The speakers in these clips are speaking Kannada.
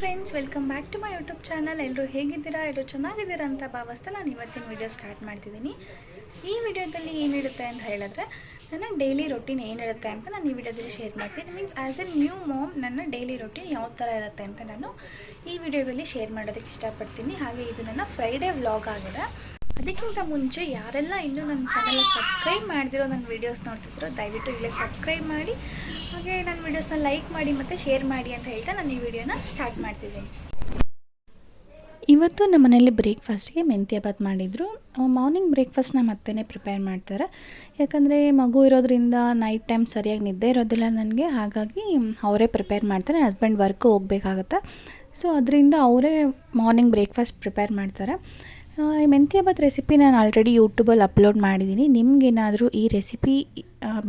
Friends welcome back to my YouTube channel ಎಲ್ಲರೂ ಹೇಗಿದ್ದೀರಾ? ಎಲ್ಲರೂ ಚೆನ್ನಾಗಿದ್ದೀರಾ ಅಂತ ಭಾವಿಸ್ತಾ ನಾನು ಇವತ್ತಿನ ವಿಡಿಯೋ ಸ್ಟಾರ್ಟ್ ಮಾಡ್ತಿದ್ದೀನಿ. ಈ ವಿಡಿಯೋದಲ್ಲಿ ಏನಿರುತ್ತೆ ಅಂತ ಹೇಳಿದ್ರೆ, ನನ್ನ ಡೈಲಿ ರೊಟೀನ್ ಏನಿರುತ್ತೆ ಅಂತ ನಾನು ಈ ವಿಡಿಯೋದಲ್ಲಿ ಶೇರ್ ಮಾಡ್ತೀನಿ. Means as a new mom ನನ್ನ ಡೈಲಿ ರೊಟೀನ್ ಯಾವ ಥರ ಇರುತ್ತೆ ಅಂತ ನಾನು ಈ ವಿಡಿಯೋದಲ್ಲಿ ಶೇರ್ ಮಾಡೋದಕ್ಕೆ ಇಷ್ಟಪಡ್ತೀನಿ. ಹಾಗೆ ಇದು ನನ್ನ ಫ್ರೈಡೇ ವ್ಲಾಗ್ ಆಗಿದೆ. ಅದಕ್ಕಿಂತ ಮುಂಚೆ ಯಾರೆಲ್ಲ ಇನ್ನೂ ನನ್ನ ಚಾನಲ್ ಸಬ್ಸ್ಕ್ರೈಬ್ ಮಾಡಿದಿರೋ ನನ್ನ ವೀಡಿಯೋಸ್ ನೋಡ್ತಿದ್ರು, ದಯವಿಟ್ಟು ಇಲ್ಲೇ ಸಬ್ಸ್ಕ್ರೈಬ್ ಮಾಡಿ. ಹಾಗೆ ನನ್ನ ವೀಡಿಯೋಸ್ನ ಲೈಕ್ ಮಾಡಿ ಮತ್ತು ಶೇರ್ ಮಾಡಿ ಅಂತ ಹೇಳ್ತಾ ನಾನು ಈ ವಿಡಿಯೋನ ಸ್ಟಾರ್ಟ್ ಮಾಡ್ತಿದ್ದೀನಿ. ಇವತ್ತು ನಮ್ಮ ಮನೇಲಿ ಬ್ರೇಕ್ಫಾಸ್ಟ್ಗೆ ಮೆಂತ್ಯ ಬಾತ್ ಮಾಡಿದರು. ಮಾರ್ನಿಂಗ್ ಬ್ರೇಕ್ಫಾಸ್ಟ್ನ ಮತ್ತೆ ಪ್ರಿಪೇರ್ ಮಾಡ್ತಾರೆ. ಯಾಕಂದರೆ ಮಗು ಇರೋದ್ರಿಂದ ನೈಟ್ ಟೈಮ್ ಸರಿಯಾಗಿ ನಿದ್ದೆ ಇರೋದಿಲ್ಲ ನನಗೆ. ಹಾಗಾಗಿ ಅವರೇ ಪ್ರಿಪೇರ್ ಮಾಡ್ತಾರೆ. ಹಸ್ಬೆಂಡ್ ವರ್ಕ್ ಹೋಗಬೇಕಾಗತ್ತೆ. ಸೊ ಅದರಿಂದ ಅವರೇ ಮಾರ್ನಿಂಗ್ ಬ್ರೇಕ್ಫಾಸ್ಟ್ ಪ್ರಿಪೇರ್ ಮಾಡ್ತಾರೆ. ಮೆಂತ್ಯ ಬಾತ್ ರೆಸಿಪಿ ನಾನು ಆಲ್ರೆಡಿ ಯೂಟ್ಯೂಬಲ್ಲಿ ಅಪ್ಲೋಡ್ ಮಾಡಿದ್ದೀನಿ ನಿಮ್ಗೇನಾದರೂ ಈ ರೆಸಿಪಿ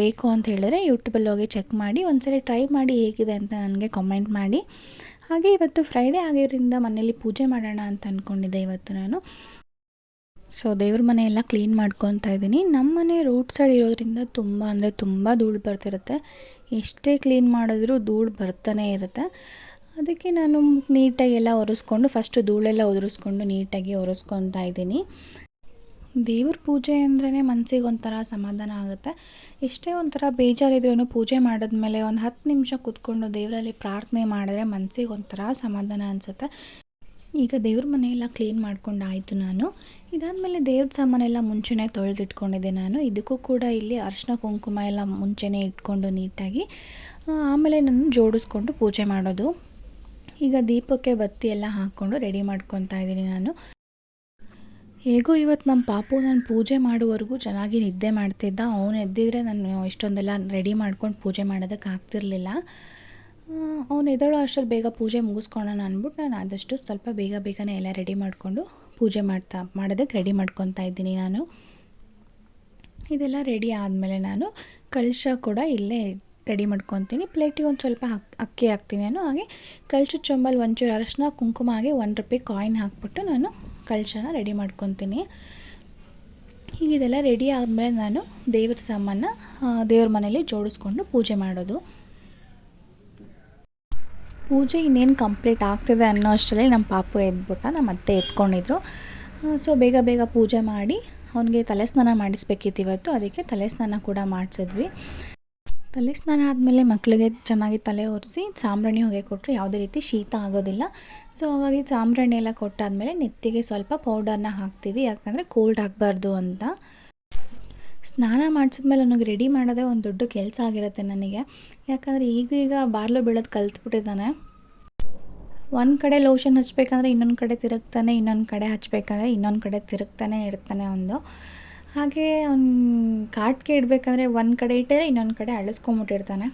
ಬೇಕು ಅಂತ ಹೇಳಿದ್ರೆ ಯೂಟ್ಯೂಬಲ್ಲಿ ಹೋಗಿ ಚೆಕ್ ಮಾಡಿ, ಒಂದ್ಸರಿ ಟ್ರೈ ಮಾಡಿ ಹೇಗಿದೆ ಅಂತ ನನಗೆ ಕಾಮೆಂಟ್ ಮಾಡಿ. ಹಾಗೆ ಇವತ್ತು ಫ್ರೈಡೇ ಆಗಿರೋದ್ರಿಂದ ಮನೇಲಿ ಪೂಜೆ ಮಾಡೋಣ ಅಂತ ಅಂದ್ಕೊಂಡಿದ್ದೆ ಇವತ್ತು ನಾನು. ಸೊ ದೇವ್ರ ಮನೆ ಎಲ್ಲ ಕ್ಲೀನ್ ಮಾಡ್ಕೊತಾ ಇದ್ದೀನಿ. ನಮ್ಮ ಮನೆ ರೋಡ್ ಸೈಡ್ ಇರೋದ್ರಿಂದ ತುಂಬ ಅಂದರೆ ತುಂಬ ಧೂಳು ಬರ್ತಿರುತ್ತೆ. ಎಷ್ಟೇ ಕ್ಲೀನ್ ಮಾಡಿದ್ರೂ ಧೂಳು ಬರ್ತಾನೆ ಇರುತ್ತೆ. ಅದಕ್ಕೆ ನಾನು ನೀಟಾಗಿ ಎಲ್ಲ ಒರೆಸ್ಕೊಂಡು ಫಸ್ಟು ಧೂಳೆಲ್ಲ ಒದರಿಸ್ಕೊಂಡು ನೀಟಾಗಿ ಒರೆಸ್ಕೊತಾ ಇದ್ದೀನಿ. ದೇವ್ರ ಪೂಜೆ ಅಂದ್ರೇ ಮನಸ್ಸಿಗೆ ಒಂಥರ ಸಮಾಧಾನ ಆಗುತ್ತೆ. ಎಷ್ಟೇ ಒಂಥರ ಬೇಜಾರಿದ್ರೂ ಪೂಜೆ ಮಾಡಿದ್ಮೇಲೆ ಒಂದು ಹತ್ತು ನಿಮಿಷ ಕೂತ್ಕೊಂಡು ದೇವರಲ್ಲಿ ಪ್ರಾರ್ಥನೆ ಮಾಡಿದ್ರೆ ಮನಸ್ಸಿಗೆ ಒಂಥರ ಸಮಾಧಾನ ಅನಿಸುತ್ತೆ. ಈಗ ದೇವ್ರ ಮನೆಯೆಲ್ಲ ಕ್ಲೀನ್ ಮಾಡ್ಕೊಂಡು ಆಯಿತು ನಾನು. ಇದಾದಮೇಲೆ ದೇವ್ರ ಸಾಮಾನೆಲ್ಲ ಮುಂಚೆನೇ ತೊಳೆದಿಟ್ಕೊಂಡಿದ್ದೆ ನಾನು. ಇದಕ್ಕೂ ಕೂಡ ಇಲ್ಲಿ ಅರಿಶಿನ ಕುಂಕುಮ ಎಲ್ಲ ಮುಂಚೆನೇ ಇಟ್ಕೊಂಡು ನೀಟಾಗಿ ಆಮೇಲೆ ನಾನು ಜೋಡಿಸ್ಕೊಂಡು ಪೂಜೆ ಮಾಡೋದು. ಈಗ ದೀಪಕ್ಕೆ ಬತ್ತಿ ಎಲ್ಲ ಹಾಕ್ಕೊಂಡು ರೆಡಿ ಮಾಡ್ಕೊತಾ ಇದ್ದೀನಿ ನಾನು. ಹೇಗೋ ಇವತ್ತು ನಮ್ಮ ಪಾಪು ನಾನು ಪೂಜೆ ಮಾಡುವವರೆಗೂ ಚೆನ್ನಾಗಿ ನಿದ್ದೆ ಮಾಡ್ತಿದ್ದ. ಅವನು ಎದ್ದಿದ್ರೆ ನಾನು ಇಷ್ಟೊಂದೆಲ್ಲ ರೆಡಿ ಮಾಡ್ಕೊಂಡು ಪೂಜೆ ಮಾಡೋದಕ್ಕೆ ಆಗ್ತಿರ್ಲಿಲ್ಲ. ಅವನು ಎದ್ದೇಳೋ ಅಷ್ಟರಲ್ಲಿ ಬೇಗ ಪೂಜೆ ಮುಗಿಸ್ಕೊಳ್ಳೋಣ ಅಂದ್ಬಿಟ್ಟು ನಾನು ಆದಷ್ಟು ಸ್ವಲ್ಪ ಬೇಗ ಬೇಗನೆ ಎಲ್ಲ ರೆಡಿ ಮಾಡಿಕೊಂಡು ಪೂಜೆ ಮಾಡ್ತಾ, ಮಾಡೋದಕ್ಕೆ ರೆಡಿ ಮಾಡ್ಕೊತಾ ಇದ್ದೀನಿ ನಾನು. ಇದೆಲ್ಲ ರೆಡಿ ಆದಮೇಲೆ ನಾನು ಕಳಶ ಕೂಡ ಇಲ್ಲೇ ರೆಡಿ ಮಾಡ್ಕೊತೀನಿ. ಪ್ಲೇಟಿಗೆ ಒಂದು ಸ್ವಲ್ಪ ಅಕ್ಕಿ ಹಾಕ್ತೀನಿ ನಾನು. ಹಾಗೆ ಕಳಶ ಚೊಂಬಲ್ಲಿ ಒಂಚೂರು ಅರಶಿನ, ಕುಂಕುಮ ಹಾಗೆ ಒನ್ ರೂಪಾಯಿ ಕಾಯಿನ್ ಹಾಕ್ಬಿಟ್ಟು ನಾನು ಕಳಶನ ರೆಡಿ ಮಾಡ್ಕೊತೀನಿ. ಹೀಗೆ ಇದೆಲ್ಲ ರೆಡಿ ಆದಮೇಲೆ ನಾನು ದೇವ್ರ ಸಾಮಾನ ದೇವ್ರ ಮನೇಲಿ ಜೋಡಿಸ್ಕೊಂಡು ಪೂಜೆ ಮಾಡೋದು. ಪೂಜೆ ಇನ್ನೇನು ಕಂಪ್ಲೀಟ್ ಆಗ್ತಿದೆ ಅನ್ನೋ ಅಷ್ಟರಲ್ಲಿ ನಮ್ಮ ಪಾಪು ಎದ್ಬಿಟ್ಟ, ನಮ್ಮ ಅತ್ತೆ ಎತ್ಕೊಂಡಿದ್ರು. ಸೊ ಬೇಗ ಬೇಗ ಪೂಜೆ ಮಾಡಿ ಅವನಿಗೆ ತಲೆ ಸ್ನಾನ ಮಾಡಿಸ್ಬೇಕಿತ್ತು ಇವತ್ತು, ಅದಕ್ಕೆ ತಲೆ ಸ್ನಾನ ಕೂಡ ಮಾಡಿಸಿದ್ವಿ. ತಲೆ ಸ್ನಾನ ಆದಮೇಲೆ ಮಕ್ಕಳಿಗೆ ಚೆನ್ನಾಗಿ ತಲೆ ಒರೆಸಿ ಸಾಂಬ್ರಾಣಿ ಹೊಗೆ ಕೊಟ್ಟರೆ ಯಾವುದೇ ರೀತಿ ಶೀತ ಆಗೋದಿಲ್ಲ. ಸೊ, ಹಾಗಾಗಿ ಸಾಂಬ್ರಾಣಿ ಎಲ್ಲ ಕೊಟ್ಟಾದಮೇಲೆ ನೆತ್ತಿಗೆ ಸ್ವಲ್ಪ ಪೌಡರ್ನ ಹಾಕ್ತೀವಿ. ಯಾಕಂದರೆ ಕೋಲ್ಡ್ ಆಗಬಾರ್ದು ಅಂತ. ಸ್ನಾನ ಮಾಡಿಸಿದ್ಮೇಲೆ ನನಗೆ ರೆಡಿ ಮಾಡೋದೇ ಒಂದು ದೊಡ್ಡ ಕೆಲಸ ಆಗಿರುತ್ತೆ ನನಗೆ. ಯಾಕಂದರೆ ಈಗೀಗ ಬಾರ್ಲು ಬೀಳೋದು ಕಲ್ತ್ಬಿಟ್ಟಿದ್ದಾನೆ. ಒಂದು ಕಡೆ ಲೋಷನ್ ಹಚ್ಬೇಕಂದ್ರೆ ಇನ್ನೊಂದು ಕಡೆ ತಿರುಗ್ತಾನೆ, ಇನ್ನೊಂದು ಕಡೆ ಹಚ್ಬೇಕಂದ್ರೆ ಇನ್ನೊಂದು ಕಡೆ ತಿರುಗ್ತಾನೆ, ಇರ್ತಾನೆ ಒಂದು. ಹಾಗೆ ಅವ್ನು ಕಾಟ್ಗೆ ಇಡಬೇಕಂದ್ರೆ ಒಂದು ಕಡೆ ಇಟ್ಟರೆ ಇನ್ನೊಂದು ಕಡೆ ಅಳಿಸ್ಕೊಂಬಿಟ್ಟಿರ್ತಾನೆ.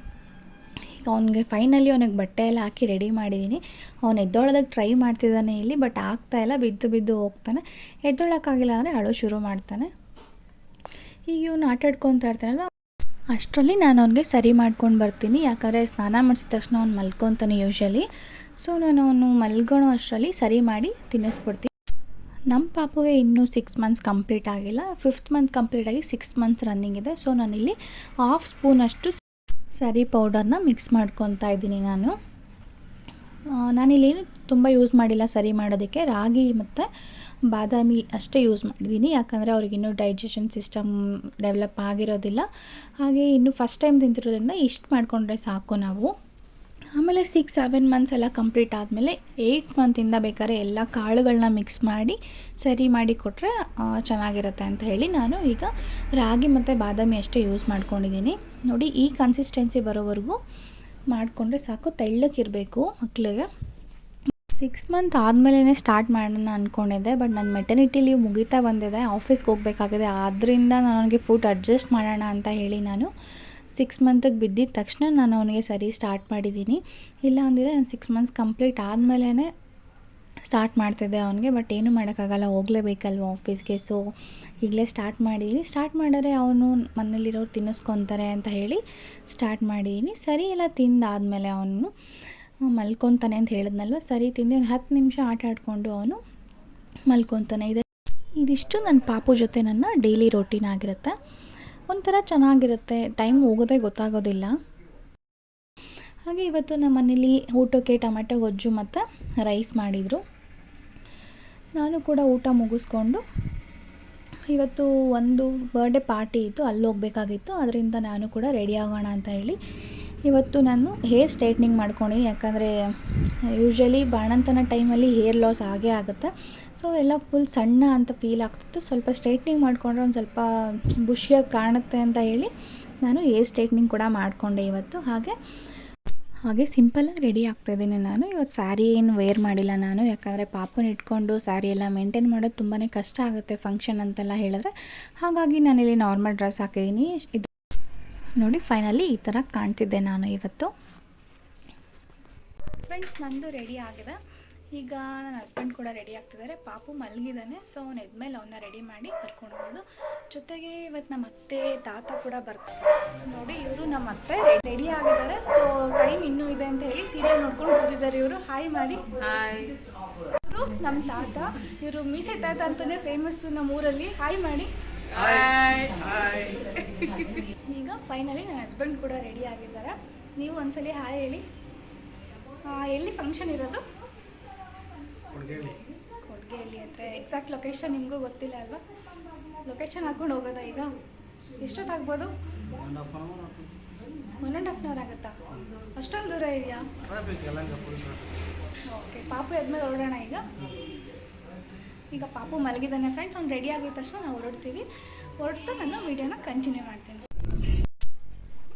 ಈಗ ಅವ್ನಿಗೆ ಫೈನಲಿ ಅವನಿಗೆ ಬಟ್ಟೆ ಹಾಕಿ ರೆಡಿ ಮಾಡಿದ್ದೀನಿ ಅವ್ನು ಎದ್ದೊಳೋದಕ್ಕೆ ಟ್ರೈ ಮಾಡ್ತಿದ್ದಾನೆ ಇಲ್ಲಿ ಬಟ್ ಆಗ್ತಾ ಇಲ್ಲ, ಬಿದ್ದು ಬಿದ್ದು ಹೋಗ್ತಾನೆ. ಎದ್ದೊಳಕ್ಕಾಗಿಲ್ಲ ಅಂದರೆ ಅಳು ಶುರು ಮಾಡ್ತಾನೆ. ಈಗ ಇವನು ಆಟ ಆಡ್ಕೊತಾ ಇರ್ತಾನಲ್ವ? ಅಷ್ಟರಲ್ಲಿ ನಾನು ಅವನಿಗೆ ಸರಿ ಮಾಡ್ಕೊಂಡು ಬರ್ತೀನಿ. ಯಾಕಂದರೆ ಸ್ನಾನ ಮಾಡಿಸಿದ ತಕ್ಷಣ ಅವ್ನು ಮಲ್ಕೊತಾನೆ ಯೂಶ್ವಲಿ ಸೊ ನಾನು ಅವನು ಮಲ್ಗೊಳೋ ಅಷ್ಟರಲ್ಲಿ ಸರಿ ಮಾಡಿ ತಿನ್ನಿಸ್ಬಿಡ್ತೀನಿ. ನಮ್ಮ ಪಾಪುಗೆ ಇನ್ನೂ ಸಿಕ್ಸ್ ಮಂತ್ಸ್ ಕಂಪ್ಲೀಟ್ ಆಗಿಲ್ಲ. ಫಿಫ್ತ್ ಮಂತ್ ಕಂಪ್ಲೀಟ್ ಆಗಿ ಸಿಕ್ಸ್ ಮಂತ್ಸ್ ರನ್ನಿಂಗ್ ಇದೆ. ಸೊ ನಾನಿಲ್ಲಿ ಹಾಫ್ ಸ್ಪೂನಷ್ಟು ಸರಿ ಪೌಡರ್ನ ಮಿಕ್ಸ್ ಮಾಡ್ಕೊತಾ ಇದ್ದೀನಿ ನಾನು. ನಾನಿಲ್ಲಿ ತುಂಬ ಯೂಸ್ ಮಾಡಿಲ್ಲ ಸರಿ ಮಾಡೋದಕ್ಕೆ. ರಾಗಿ ಮತ್ತು ಬಾದಾಮಿ ಅಷ್ಟೇ ಯೂಸ್ ಮಾಡಿದ್ದೀನಿ. ಯಾಕಂದರೆ ಅವ್ರಿಗಿನ್ನೂ ಡೈಜೆಷನ್ ಸಿಸ್ಟಮ್ ಡೆವಲಪ್ ಆಗಿರೋದಿಲ್ಲ. ಹಾಗೆ ಇನ್ನು ಫಸ್ಟ್ ಟೈಮ್ ತಿಂತಿರೋದ್ರಿಂದ ಇಷ್ಟು ಮಾಡಿಕೊಂಡ್ರೆ ಸಾಕು ನಾವು. ಆಮೇಲೆ ಸಿಕ್ಸ್ ಸೆವೆನ್ ಮಂತ್ಸ್ ಎಲ್ಲ ಕಂಪ್ಲೀಟ್ ಆದಮೇಲೆ ಏಯ್ಟ್ ಮಂತಿಂದ ಬೇಕಾದ್ರೆ ಎಲ್ಲ ಕಾಳುಗಳನ್ನ ಮಿಕ್ಸ್ ಮಾಡಿ, ಸರಿ ಮಾಡಿ ಕೊಟ್ಟರೆ ಚೆನ್ನಾಗಿರುತ್ತೆ ಅಂತ ಹೇಳಿ ನಾನು ಈಗ ರಾಗಿ ಮತ್ತು ಬಾದಾಮಿ ಅಷ್ಟೇ ಯೂಸ್ ಮಾಡ್ಕೊಂಡಿದ್ದೀನಿ. ನೋಡಿ ಈ ಕನ್ಸಿಸ್ಟೆನ್ಸಿ ಬರೋವರೆಗೂ ಮಾಡಿಕೊಂಡ್ರೆ ಸಾಕು ತೆಳ್ಳಕ್ಕಿರಬೇಕು ಮಕ್ಕಳಿಗೆ ಸಿಕ್ಸ್ ಮಂತ್ ಆದಮೇಲೆ ಸ್ಟಾರ್ಟ್ ಮಾಡೋಣ ಅಂದ್ಕೊಂಡಿದ್ದೆ ಬಟ್ ನನ್ನ ಮೆಟರ್ನಿಟಿ ಲೀವ್ ಮುಗಿತಾ ಬಂದಿದೆ ಆಫೀಸ್ಗೆ ಹೋಗಬೇಕಾಗಿದೆ ಆದ್ದರಿಂದ ನಾನು ಅವನಿಗೆ ಫುಡ್ ಅಡ್ಜಸ್ಟ್ ಮಾಡೋಣ ಅಂತ ಹೇಳಿ ನಾನು ಸಿಕ್ಸ್ ಮಂತಿಗೆ ಬಿದ್ದಿದ ತಕ್ಷಣ ನಾನು ಅವನಿಗೆ ಸರಿ ಸ್ಟಾರ್ಟ್ ಮಾಡಿದ್ದೀನಿ ಇಲ್ಲ ಅಂದರೆ ನಾನು ಸಿಕ್ಸ್ ಮಂತ್ಸ್ ಕಂಪ್ಲೀಟ್ ಆದಮೇಲೆ ಸ್ಟಾರ್ಟ್ ಮಾಡ್ತಿದ್ದೆ ಅವನಿಗೆ ಬಟ್ ಏನೂ ಮಾಡೋಕ್ಕಾಗಲ್ಲ, ಹೋಗಲೇಬೇಕಲ್ವ ಆಫೀಸ್ಗೆ ಸೊ ಈಗಲೇ ಸ್ಟಾರ್ಟ್ ಮಾಡಿದ್ದೀನಿ ಸ್ಟಾರ್ಟ್ ಮಾಡಿದ್ರೆ ಅವನು ಮನೇಲಿರೋರು ತಿನ್ನಿಸ್ಕೊತಾರೆ ಅಂತ ಹೇಳಿ ಸ್ಟಾರ್ಟ್ ಮಾಡಿದ್ದೀನಿ ಸರಿ, ಎಲ್ಲ ತಿಂದಾದಮೇಲೆ ಅವನು ಮಲ್ಕೊತಾನೆ ಅಂತ ಹೇಳಿದ್ನಲ್ವ? ಸರಿ, ತಿಂದು ಒಂದು ಹತ್ತು ನಿಮಿಷ ಆಟ ಆಡಿಕೊಂಡು ಅವನು ಮಲ್ಕೊತಾನೆ. ಇದೆ ಇದಿಷ್ಟು ನನ್ನ ಪಾಪು ಜೊತೆ ನನ್ನ ಡೈಲಿ ರೊಟೀನ್ ಆಗಿರುತ್ತೆ. ಒಂಥರ ಚೆನ್ನಾಗಿರುತ್ತೆ. ಟೈಮ್ ಹೋಗೋದೇ ಗೊತ್ತಾಗೋದಿಲ್ಲ. ಹಾಗೆ ಇವತ್ತು ನಮ್ಮ ಮನೇಲಿ ಊಟಕ್ಕೆ ಟೊಮೆಟೊ, ಗೊಜ್ಜು ಮತ್ತು ರೈಸ್ ಮಾಡಿದರು. ನಾನು ಕೂಡ ಊಟ ಮುಗಿಸ್ಕೊಂಡು ಇವತ್ತು ಒಂದು ಬರ್ಡೇ ಪಾರ್ಟಿ ಇತ್ತು. ಅಲ್ಲಿ ಹೋಗಬೇಕಾಗಿತ್ತು ಅದರಿಂದ ನಾನು ಕೂಡ ರೆಡಿ ಆಗೋಣ ಅಂತ ಹೇಳಿ ಇವತ್ತು ನಾನು ಹೇರ್ ಸ್ಟ್ರೈಟ್ನಿಂಗ್ ಮಾಡ್ಕೊಂಡಿನಿ, ಯಾಕಂದರೆ ಯೂಶ್ವಲಿ ಬಾಣಂತನ ಟೈಮಲ್ಲಿ ಹೇರ್ ಲಾಸ್ ಆಗೇ ಆಗುತ್ತೆ. ಸೊ ಎಲ್ಲ ಫುಲ್ ಸಣ್ಣ ಅಂತ ಫೀಲ್ ಆಗ್ತಿತ್ತು. ಸ್ವಲ್ಪ ಸ್ಟ್ರೈಟ್ನಿಂಗ್ ಮಾಡಿಕೊಂಡ್ರೆ ಒಂದು ಸ್ವಲ್ಪ ಬುಷಿಯಾಗಿ ಕಾಣುತ್ತೆ ಅಂತ ಹೇಳಿ ನಾನು ಹೇರ್ ಸ್ಟ್ರೈಟ್ನಿಂಗ್ ಕೂಡ ಮಾಡಿಕೊಂಡೆ ಇವತ್ತು. ಹಾಗೆ ಹಾಗೆ ಸಿಂಪಲಾಗಿ ರೆಡಿ ಆಗ್ತಾಯಿದ್ದೀನಿ ನಾನು. ಇವತ್ತು ಸ್ಯಾರಿ ಏನು ವೇರ್ ಮಾಡಿಲ್ಲ ನಾನು. ಯಾಕಂದರೆ ಪಾಪನ ಇಟ್ಕೊಂಡು ಸ್ಯಾರಿ ಎಲ್ಲ ಮೇಂಟೈನ್ ಮಾಡೋದು ತುಂಬಾ ಕಷ್ಟ ಆಗುತ್ತೆ ಫಂಕ್ಷನ್ ಅಂತೆಲ್ಲ ಹೇಳಿದ್ರೆ. ಹಾಗಾಗಿ ನಾನಿಲ್ಲಿ ನಾರ್ಮಲ್ ಡ್ರೆಸ್ ಹಾಕಿದ್ದೀನಿ ಇದು ನೋಡಿ ಫೈನಲಿ ಈ ಥರ ಕಾಣ್ತಿದ್ದೆ ನಾನು ಇವತ್ತು. ಫ್ರೆಂಡ್ಸ್ ನಂದು ರೆಡಿ ಆಗಿದೆ. ಈಗ ನನ್ನ ಹಸ್ಬೆಂಡ್ ಕೂಡ ರೆಡಿ ಆಗ್ತಿದ್ದಾರೆ. ಪಾಪು ಮಲಗಿದ್ದಾನೆ ಸೊ ಅವ್ನು ಎದ್ಮೇಲೆ ಅವನ್ನ ರೆಡಿ ಮಾಡಿ ಕರ್ಕೊಂಡು ಹೋಗೋದು. ಜೊತೆಗೆ ಇವತ್ತು ನಮ್ಮ ಅತ್ತೆ ತಾತ ಕೂಡ ಬರ್ತಾರೆ. ನೋಡಿ ಇವರು ನಮ್ಮ ಅತ್ತೆ ರೆಡಿ ಆಗಿದ್ದಾರೆ. ಸೊ ಟೈಮ್ ಇನ್ನೂ ಇದೆ ಅಂತ ಹೇಳಿ ಸೀರಿಯಲ್ ನೋಡ್ಕೊಂಡು ಕೂತಿದ್ದಾರೆ ಇವರು. ಹಾಯ್ ಮಾಡಿ ಹಾಯ್ ಇವರು ನಮ್ಮ ತಾತ ಇವರು ಮೀಸೆ ತಾತ ಅಂತಲೇ ಫೇಮಸ್ಸು ನಮ್ಮ ಊರಲ್ಲಿ ಹಾಯ್ ಮಾಡಿ ಈಗ ಫೈನಲಿ ನನ್ನ ಹಸ್ಬೆಂಡ್ ಕೂಡ ರೆಡಿ ಆಗಿದ್ದಾರೆ. ನೀವು ಒಂದ್ಸಲಿ ಹಾಯ್ ಹೇಳಿ. ಎಲ್ಲಿ ಫಂಕ್ಷನ್ ಇರೋದು? ಕೊಡ್ಗೆಯಲ್ಲಿ ಅಂದರೆ ಎಕ್ಸಾಕ್ಟ್ ಲೊಕೇಶನ್ ನಿಮಗೂ ಗೊತ್ತಿಲ್ಲ ಅಲ್ವಾ? ಲೊಕೇಶನ್ ಹಾಕ್ಕೊಂಡು ಹೋಗೋದಾ ಈಗ? ಎಷ್ಟೊತ್ತಾಗ್ಬೋದು? ಒನ್ ಆ್ಯಂಡ್ ಹಾಫ್ ಅವರ್ ಆಗುತ್ತಾ? ಅಷ್ಟೊಂದು ದೂರ ಇದೆಯಾ? ಓಕೆ ಪಾಪು ಎದ್ಮೇಲೆ ಹೊರಡೋಣ ಈಗ? ಈಗ ಪಾಪು ಮಲಗಿದ್ದಾನೆ ಫ್ರೆಂಡ್ಸ್ ಅವ್ನು ರೆಡಿ ಆಗಿದ ತಕ್ಷಣ ನಾವು ಹೊರಡ್ತೀವಿ. ಹೊರಡ್ತಾ ನಾನು ವೀಡಿಯೋನ ಕಂಟಿನ್ಯೂ ಮಾಡ್ತೀನಿ.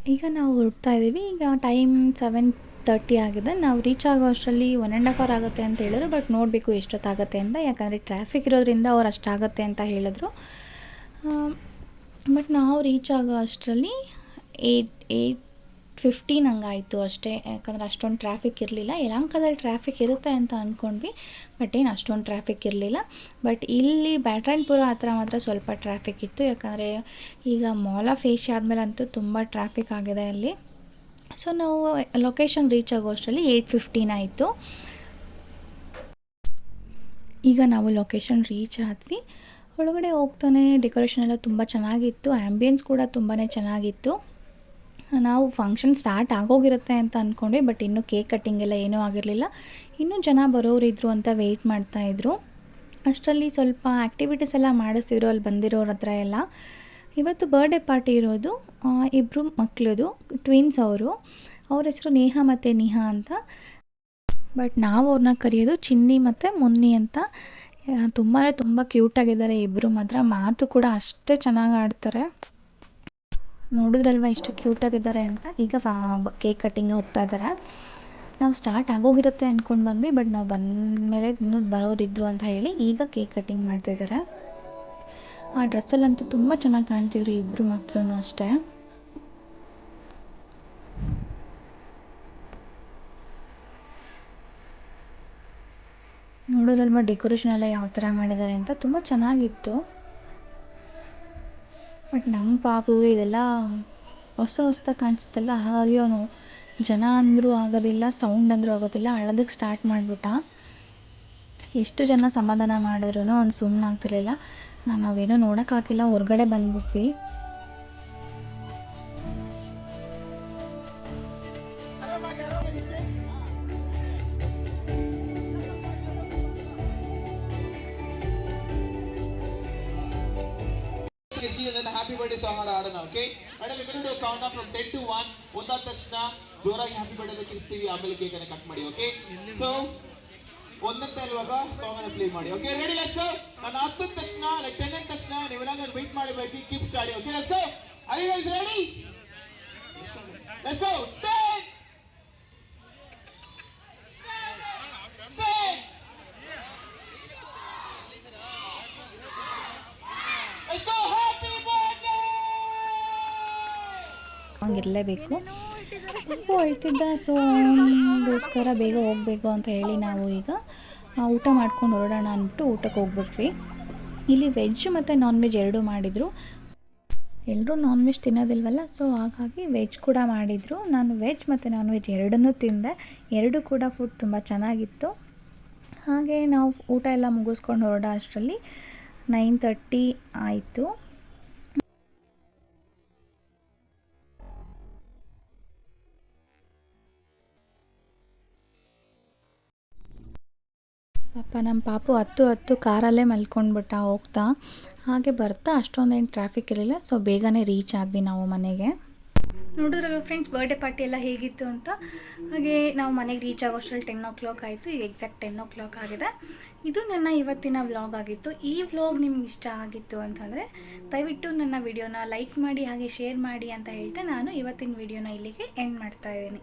ಈಗ ನಾವು ಹೊರಡ್ತಾ ಇದ್ದೀವಿ. ಈಗ ಟೈಮ್ ಸೆವೆನ್ ತರ್ಟಿ ಆಗಿದೆ. ನಾವು ರೀಚ್ ಆಗೋ ಅಷ್ಟರಲ್ಲಿ ಒನ್ ಆ್ಯಂಡ್ ಹಾಫ್ ಅವರ್ ಆಗುತ್ತೆ ಅಂತ ಹೇಳಿದ್ರು. ಬಟ್ ನೋಡಬೇಕು ಎಷ್ಟೊತ್ತಾಗುತ್ತೆ ಅಂತ. ಯಾಕಂದರೆ ಟ್ರಾಫಿಕ್ ಇರೋದ್ರಿಂದ ಅವ್ರು ಅಷ್ಟಾಗತ್ತೆ ಅಂತ ಹೇಳಿದ್ರು. ಬಟ್ ನಾವು ರೀಚ್ ಆಗೋ ಅಷ್ಟರಲ್ಲಿ ಏಯ್ಟ್ ಏಯ್ಟ್ ಫಿಫ್ಟೀನ್ ಹಂಗಾಯಿತು ಅಷ್ಟೇ. ಯಾಕಂದರೆ ಅಷ್ಟೊಂದು ಟ್ರಾಫಿಕ್ ಇರಲಿಲ್ಲ. ಯಲಹಂಕದಲ್ಲಿ ಟ್ರಾಫಿಕ್ ಇರುತ್ತೆ ಅಂತ ಅಂದ್ಕೊಂಡ್ವಿ ಬಟ್ ಏನು ಅಷ್ಟೊಂದು ಟ್ರಾಫಿಕ್ ಇರಲಿಲ್ಲ. ಬಟ್ ಇಲ್ಲಿ ಬ್ಯಾಟ್ರಾಯನ್ಪುರ ಹತ್ರ ಮಾತ್ರ ಸ್ವಲ್ಪ ಟ್ರಾಫಿಕ್ ಇತ್ತು. ಯಾಕಂದರೆ ಈಗ ಮಾಲ್ ಆಫ್ ಏಷ್ಯಾ ಆದಮೇಲೆ ಅಂತೂ ತುಂಬ ಟ್ರಾಫಿಕ್ ಆಗಿದೆ ಅಲ್ಲಿ. ಸೊ ನಾವು ಲೊಕೇಶನ್ ರೀಚ್ ಆಗೋ ಅಷ್ಟರಲ್ಲಿ ಏಯ್ಟ್ ಫಿಫ್ಟೀನ್ ಆಯಿತು. ಈಗ ನಾವು ಲೊಕೇಶನ್ ರೀಚ್ ಆದ್ವಿ. ಒಳಗಡೆ ಹೋಗ್ತಾನೆ ಡೆಕೋರೇಷನ್ ಎಲ್ಲ ತುಂಬ ಚೆನ್ನಾಗಿತ್ತು. ಆ್ಯಂಬಿಯನ್ಸ್ ಕೂಡ ತುಂಬಾ ಚೆನ್ನಾಗಿತ್ತು. ನಾವು ಫಂಕ್ಷನ್ ಸ್ಟಾರ್ಟ್ ಆಗೋಗಿರುತ್ತೆ ಅಂತ ಅಂದ್ಕೊಂಡ್ವಿ ಬಟ್ ಇನ್ನೂ ಕೇಕ್ ಕಟ್ಟಿಂಗ್ ಎಲ್ಲ ಏನೂ ಆಗಿರಲಿಲ್ಲ. ಇನ್ನೂ ಜನ ಬರೋರಿದ್ರು ಅಂತ ವೆಯ್ಟ್ ಮಾಡ್ತಾಯಿದ್ರು ಅಷ್ಟರಲ್ಲಿ ಸ್ವಲ್ಪ ಆ್ಯಕ್ಟಿವಿಟೀಸ್ ಎಲ್ಲ ಮಾಡಿಸ್ತಿದ್ರು ಅಲ್ಲಿ ಬಂದಿರೋರ ಹತ್ರ ಎಲ್ಲ. ಇವತ್ತು ಬರ್ಡೇ ಪಾರ್ಟಿ ಇರೋದು ಇಬ್ಬರು ಮಕ್ಕಳದು ಟ್ವಿನ್ಸ್ ಅವರು. ಅವ್ರ ಹೆಸರು ನೇಹ ಮತ್ತು ನಿಹಾ ಅಂತ. ಬಟ್ ನಾವು ಅವ್ರನ್ನ ಕರೆಯೋದು ಚಿನ್ನಿ ಮತ್ತು ಮುನ್ನಿ ಅಂತ. ತುಂಬಾ ತುಂಬ ಕ್ಯೂಟಾಗಿದ್ದಾರೆ ಇಬ್ಬರು ಮಾತ್ರ. ಮಾತು ಕೂಡ ಅಷ್ಟೇ ಚೆನ್ನಾಗಿ ಆಡ್ತಾರೆ. ನೋಡಿದ್ರಲ್ವ ಎಷ್ಟು ಕ್ಯೂಟಾಗಿದ್ದಾರೆ ಅಂತ? ಈಗ ಕೇಕ್ ಕಟ್ಟಿಂಗ್ ಹೋಗ್ತಾ ಇದ್ದಾರೆ ನಾವು ಸ್ಟಾರ್ಟ್ ಆಗೋಗಿರುತ್ತೆ ಅಂದ್ಕೊಂಡು ಬಂದ್ವಿ ಬಟ್ ನಾವು ಬಂದಮೇಲೆ ಇನ್ನೂ ಬರೋರಿದ್ರು ಅಂತ ಹೇಳಿ ಈಗ ಕೇಕ್ ಕಟ್ಟಿಂಗ್ ಮಾಡ್ತಿದ್ದಾರೆ ಆ ಡ್ರೆಸ್ಸಲ್ಲಂತೂ ತುಂಬ ಚೆನ್ನಾಗಿ ಕಾಣ್ತಿದ್ರು ಇಬ್ಬರು ಮಕ್ಕಳು ಅಷ್ಟೇ. ನೋಡೋದ್ರಲ್ವ ಡೆಕೋರೇಷನ್ ಎಲ್ಲ ಯಾವ ಥರ ಮಾಡಿದ್ದಾರೆ ಅಂತ? ತುಂಬ ಚೆನ್ನಾಗಿತ್ತು. ಬಟ್ ನಮ್ಮ ಪಾಪುಗೆ ಇದೆಲ್ಲ ಹೊಸ ಹೊಸ್ದಾಗಿ ಕಾಣಿಸುತ್ತಲ್ವ? ಹಾಗಾಗಿ ಅವನು ಜನ ಅಂದರೂ ಆಗೋದಿಲ್ಲ ಸೌಂಡ್ ಅಂದರೂ ಆಗೋದಿಲ್ಲ ಅಳೋದಕ್ಕೆ ಸ್ಟಾರ್ಟ್ ಮಾಡಿಬಿಟ್ಟ. ಎಷ್ಟು ಜನ ಸಮಾಧಾನ ಮಾಡಿದ್ರು ಅವ್ನು ಸುಮ್ಮನೆ ಆಗ್ತಿರ್ಲಿಲ್ಲ ನಾನು ನಾವೇನೂ ನೋಡೋಕ್ಕಾಗಿಲ್ಲ ಹೊರ್ಗಡೆ ಬಂದ್ಬಿಟ್ವಿ. ಫ್ರಮ್ 10 ಟು ಒನ್ ಒಂದಾದ ತಕ್ಷಣ ಜೋರಾಗಿ ಹ್ಯಾಪಿ ಬರ್ಡೇ ಕಿರಿಸ್ತೀವಿ. ಆಮೇಲೆ ಕೇಕ್ ಅನ್ನ ಕಟ್ ಮಾಡಿ ಓಕೆ ಸೊ ಒಂದಂತ ಇರುವಾಗ ಸಾಂಗ್ ಅನ್ನ ಪ್ಲೇ ಮಾಡಿ ಓಕೆ ರೆಡಿ ಲೆಟ್ಸ್ ಗೋ ನಾನು ಹತ್ತದ ತಕ್ಷಣ ಲೈಕ್ 10 ಅಂದ ತಕ್ಷಣ ನೀವೆಲ್ಲ ವೆಯ್ಟ್ ಮಾಡಿ ಬೈಕಿ keep steady okay let's you guys ready let's ಹಂಗಿರಲೇಬೇಕು. ಉಪ್ಪು ಅಳ್ತಿದ್ದ ಸೊ ಅವನಿಗೋಸ್ಕರ ಬೇಗ ಹೋಗಬೇಕು ಅಂತ ಹೇಳಿ ನಾವು ಈಗ ಊಟ ಮಾಡ್ಕೊಂಡು ಹೊರಡೋಣ ಅಂದ್ಬಿಟ್ಟು ಊಟಕ್ಕೆ ಹೋಗ್ಬಿಟ್ವಿ. ಇಲ್ಲಿ ವೆಜ್ ಮತ್ತು ನಾನ್ ವೆಜ್ ಎರಡೂ ಮಾಡಿದರು. ಎಲ್ಲರೂ ನಾನ್ ವೆಜ್ ತಿನ್ನೋದಿಲ್ವಲ್ಲ ಸೊ ಹಾಗಾಗಿ ವೆಜ್ ಕೂಡ ಮಾಡಿದರು. ನಾನು ವೆಜ್ ಮತ್ತು ನಾನ್ ವೆಜ್ ಎರಡನ್ನೂ ತಿಂದೆ. ಎರಡೂ ಕೂಡ ಫುಡ್ ತುಂಬ ಚೆನ್ನಾಗಿತ್ತು. ಹಾಗೆ ನಾವು ಊಟ ಎಲ್ಲ ಮುಗಿಸ್ಕೊಂಡು ಹೊರಡೋ ಅಷ್ಟರಲ್ಲಿ ನೈನ್ ತರ್ಟಿ ಆಯಿತು. ಪಾಪ ನಮ್ಮ ಪಾಪು ಹತ್ತು ಹತ್ತು ಕಾರಲ್ಲೇ ಮಲ್ಕೊಂಡ್ಬಿಟ್ಟ, ಹೋಗ್ತಾ. ಹಾಗೆ ಬರ್ತಾ, ಅಷ್ಟೊಂದೇನು ಟ್ರಾಫಿಕ್ ಇರಲಿಲ್ಲ. ಸೊ ಬೇಗನೆ ರೀಚ್ ಆದ್ವಿ ನಾವು ಮನೆಗೆ. ನೋಡಿದ್ರಲ್ಲ ಫ್ರೆಂಡ್ಸ್ ಬರ್ಡೇ ಪಾರ್ಟಿ ಎಲ್ಲ ಹೇಗಿತ್ತು ಅಂತ? ಹಾಗೆ ನಾವು ಮನೆಗೆ ರೀಚ್ ಆಗೋಷ್ಟರಲ್ಲಿ ಟೆನ್ ಓ ಕ್ಲಾಕ್ ಆಯಿತು. ಈಗ ಎಕ್ಸಾಕ್ಟ್ ಟೆನ್ ಓ ಕ್ಲಾಕ್ ಆಗಿದೆ. ಇದು ನನ್ನ ಇವತ್ತಿನ ವ್ಲಾಗ್ ಆಗಿತ್ತು. ಈ ವ್ಲಾಗ್ ನಿಮ್ಗೆ ಇಷ್ಟ ಆಗಿತ್ತು ಅಂತಂದರೆ, ದಯವಿಟ್ಟು ನನ್ನ ವಿಡಿಯೋನ ಲೈಕ್ ಮಾಡಿ, ಹಾಗೆ ಶೇರ್ ಮಾಡಿ ಅಂತ ಹೇಳ್ತಾ ನಾನು ಇವತ್ತಿನ ವಿಡಿಯೋನ ಇಲ್ಲಿಗೆ ಎಂಡ್ ಮಾಡ್ತಾ ಇದ್ದೀನಿ.